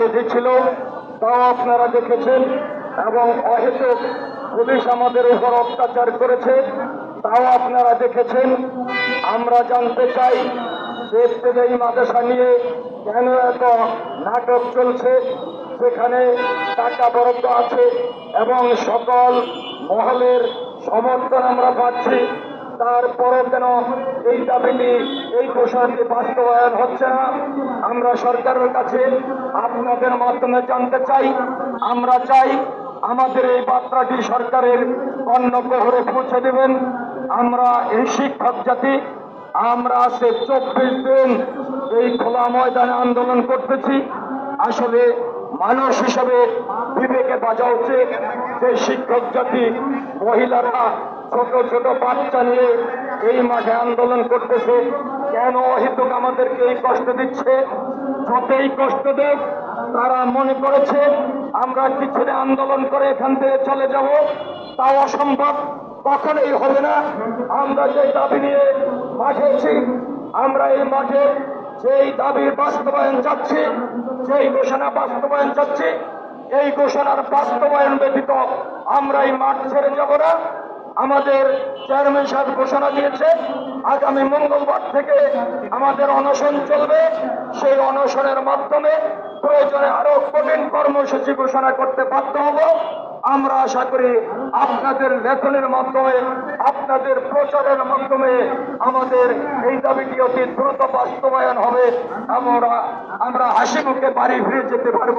কর্মসূচি ছিল, তাও আপনারা দেখেছেন, এবং অহেতুক পুলিশ আমাদের উপর অত্যাচার করেছে, তাও আপনারা দেখেছেন। আমরা জানতে চাই যে এই মাদ্রাসা নিয়ে কেন এত নাটক চলছে সেখানে টাকা বরাদ্দ আছে, এবং সকল মহলের সমর্থন আমরা পাচ্ছি। তারপরও কেন এই দাবিটি, এই ঘোষণাটি বাস্তবায়ন হচ্ছে না? আমরা সরকারের কাছে আপনাদের মাধ্যমে জানতে চাই, আমরা চাই আমাদের এই বার্তাটি সরকারের কর্ণপ্রহরে পৌঁছে দেবেন। আমরা এই শিক্ষক জাতি, আমরা আজকে চব্বিশ দিন এই খোলা ময়দানে আন্দোলন করতেছি। আসলে মানুষ হিসাবে বিবেকে বাজা উচিত যে শিক্ষক জাতি, মহিলারা ছোট ছোট বাচ্চা নিয়ে এই মাঠে আন্দোলন করতেছে। কেন অহেতুক আমাদেরকে এই কষ্ট দিচ্ছে? যতই কষ্ট দেখ, তারা মনে করেছে, আমরা কিছুদিন আন্দোলন করে এখান থেকে চলে যাব, তাও অসম্ভব। কখনোই হবে না। আমরা যে দাবি নিয়ে মাঠেছি আমরা এই মাঠে সেই দাবির বাস্তবায়ন চাচ্ছি সেই ঘোষণা বাস্তবায়ন চাচ্ছি, এই ঘোষণার বাস্তবায়ন ব্যতীত আমরা এই মাঠ ছেড়ে যাব না। আমাদের চেয়ারম্যান সাহেব ঘোষণা দিয়েছে, আগামী মঙ্গলবার থেকে আমাদের অনশন চলবে। সেই অনশনের মাধ্যমে প্রয়োজনে আরও কঠিন কর্মসূচি ঘোষণা করতে বাধ্য হব। আমরা আশা করি আপনাদের লেখনের মাধ্যমে, আপনাদের প্রচারের মাধ্যমে আমাদের এই দাবিটি অতি দ্রুত বাস্তবায়ন হবে। আমরা আমরা হাসি মুখে বাড়ি ফিরে যেতে পারব।